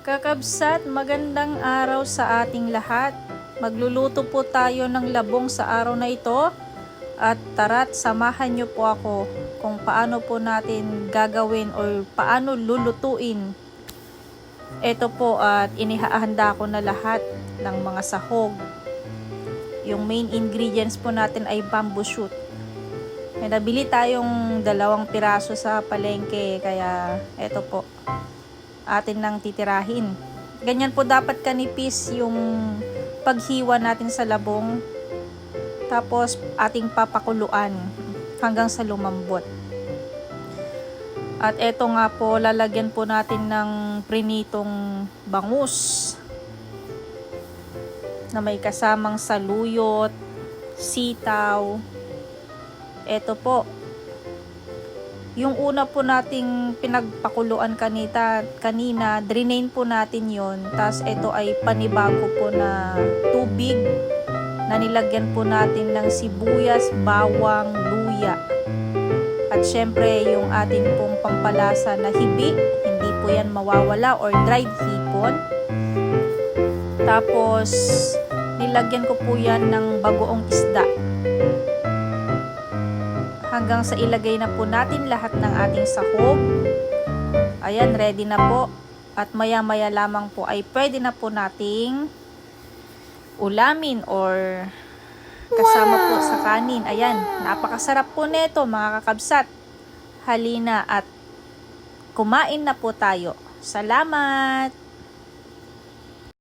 Kakabsat, magandang araw sa ating lahat. Magluluto po tayo ng labong sa araw na ito. At tara't samahan niyo po ako kung paano po natin gagawin or paano lulutuin. Ito po at inihahanda ko na lahat ng mga sahog. Yung main ingredients po natin ay bamboo shoot. May nabili tayong dalawang piraso sa palengke kaya ito po atin nang titirahin. Ganyan po dapat kanipis yung paghiwa natin sa labong. Tapos ating papakuluan hanggang sa lumambot. At eto nga po, lalagyan po natin ng prinitong bangus na may kasamang saluyot, sitaw. Eto po, yung una po nating pinagpakuluan kanita, kanina, drainain po natin yon Tapos ito ay panibago po na tubig na nilagyan po natin ng sibuyas, bawang, luya. At syempre yung atin pong pampalasa na hibi, hindi po yan mawawala or dried hipon. Tapos nilagyan ko po yan ng bagoong isda hanggang sa ilagay na po natin lahat ng ating sahog. Ayan, ready na po. At maya-maya lamang po ay pwede na po nating ulamin or kasama po sa kanin. Ayan, napakasarap po nito mga kakabsat. Halina at kumain na po tayo. Salamat!